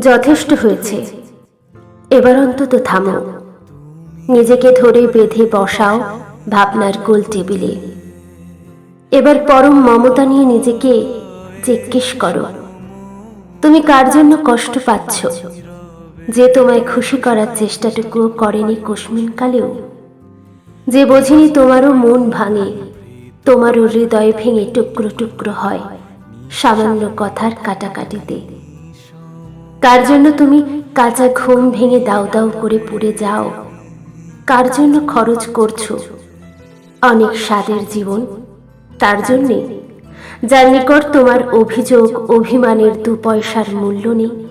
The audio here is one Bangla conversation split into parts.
যথেষ্ট হয়েছে। এবার অন্তত থামো। নিজেকে ধরে বেঁধে বসাও ভাবনার গোল টেবিলে। এবার পরম মমতা নিয়ে নিজেকে জিজ্ঞেস করো, তুমি কার জন্য কষ্ট পাচ্ছ? যে তোমায় খুশি করার চেষ্টাটুকুও করেনি কালেও? যে বোঝেনি তোমারও মন ভাঙে, তোমারও হৃদয় ভেঙে টুকরো টুকরো হয় সামান্য কথার কাটাকাটিতে। কার জন্য তুমি কাঁচা ঘুম ভেঙে দাও দাও করে পুড়ে যাও? কার জন্য খরচ করছ? অনেক স্বাদের জীবন। তার জন্যে, যার নিকট তোমার অভিযোগ, অভিমানের দু পয়সার মূল্য নেই।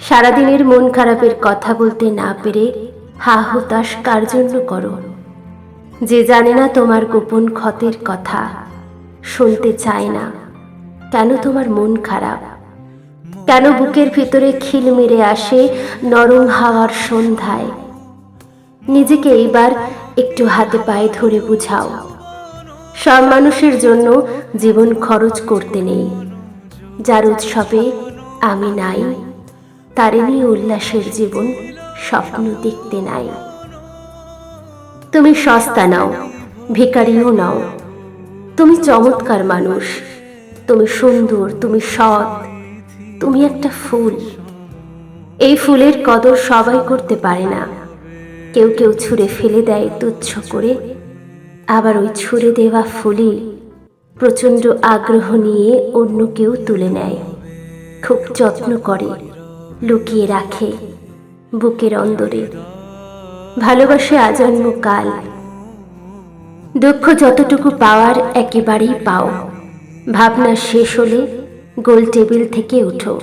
সারাদিনের মন খারাপের কথা বলতে না পেরে হা হুতাশ কার জন্য করো? যে জানে না তোমার গোপন ক্ষতের কথা, শুনতে চায় না। কেন তোমার মন খারাপ? কেন বুকের ভিতরে খিল মেরে আসে নরম হাওয়ার সন্ধ্যায়? নিজেকে এইবার একটু হাতে পায়ে ধরে বুঝাও। সব মানুষের জন্য জীবন খরচ করতে নেই। যার উৎসবে আমি নাই, তারে নিয়ে উল্লাসের জীবন স্বপ্ন দেখতে নাই। তুমি সস্তা নাও, ভিকারিও নাও। তুমি চমৎকার মানুষ। তুমি সুন্দর, তুমি সৎ। তুমি একটা ফুল। এই ফুলের কদর সবাই করতে পারে না। কেউ কেউ ছুঁড়ে ফেলে দেয় তুচ্ছ করে। আবার ওই ছুঁড়ে দেওয়া ফুলই প্রচণ্ড আগ্রহ নিয়ে অন্য কেউ তুলে নেয়। খুব যত্ন করে, লুকিয়ে রাখে বুকের অন্দরে। ভালোবাসে আজন্ম কাল। দুঃখ যতটুকু পাওয়ার একেবারেই পাও। ভাবনা শেষ হলে গোল টেবিল থেকে উঠো।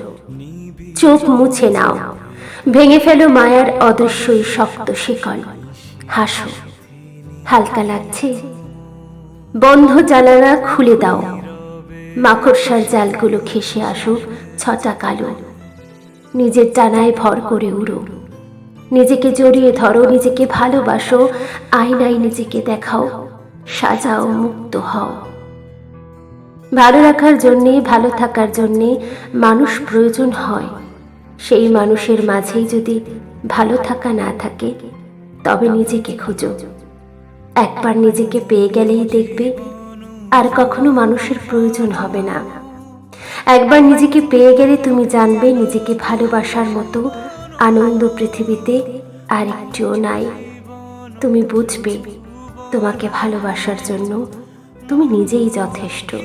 চোখ মুছে নাও। ভেঙে ফেলো মায়ার অদৃশ্যই শক্ত শিকল। হাসো। হালকা লাগছে। বন্ধ জানালা খুলে দাও। মাকড়সার জালগুলো খেসে আসুক ছটা কালো। নিজের ডানায় ভর করে উড়ো। নিজেকে জড়িয়ে ধরো, নিজেকে ভালোবাসো, আয়নায় নিজেকে দেখাও, সাজাও, মুক্ত হও। ভালো রাখার জন্যে, ভালো থাকার জন্যে মানুষ প্রয়োজন হয়। সেই মানুষের মাঝেই যদি ভালো থাকা না থাকে, তবে নিজেকে খুঁজো। একবার নিজেকে পেয়ে গেলেই দেখবে, আর কখনো মানুষের প্রয়োজন হবে না। একবার নিজেকে পেয়ে গেলে তুমি জানবে, নিজেকে ভালোবাসার মতো আনন্দ পৃথিবীতে আর একটুও নাই। তুমি বুঝবে, তোমাকে ভালোবাসার জন্য তুমি নিজেই যথেষ্ট।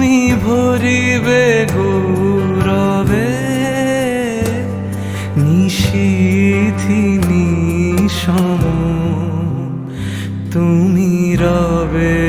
তুমি ভরিবে গৌরবে নিশিথি নিশম তুমি রবে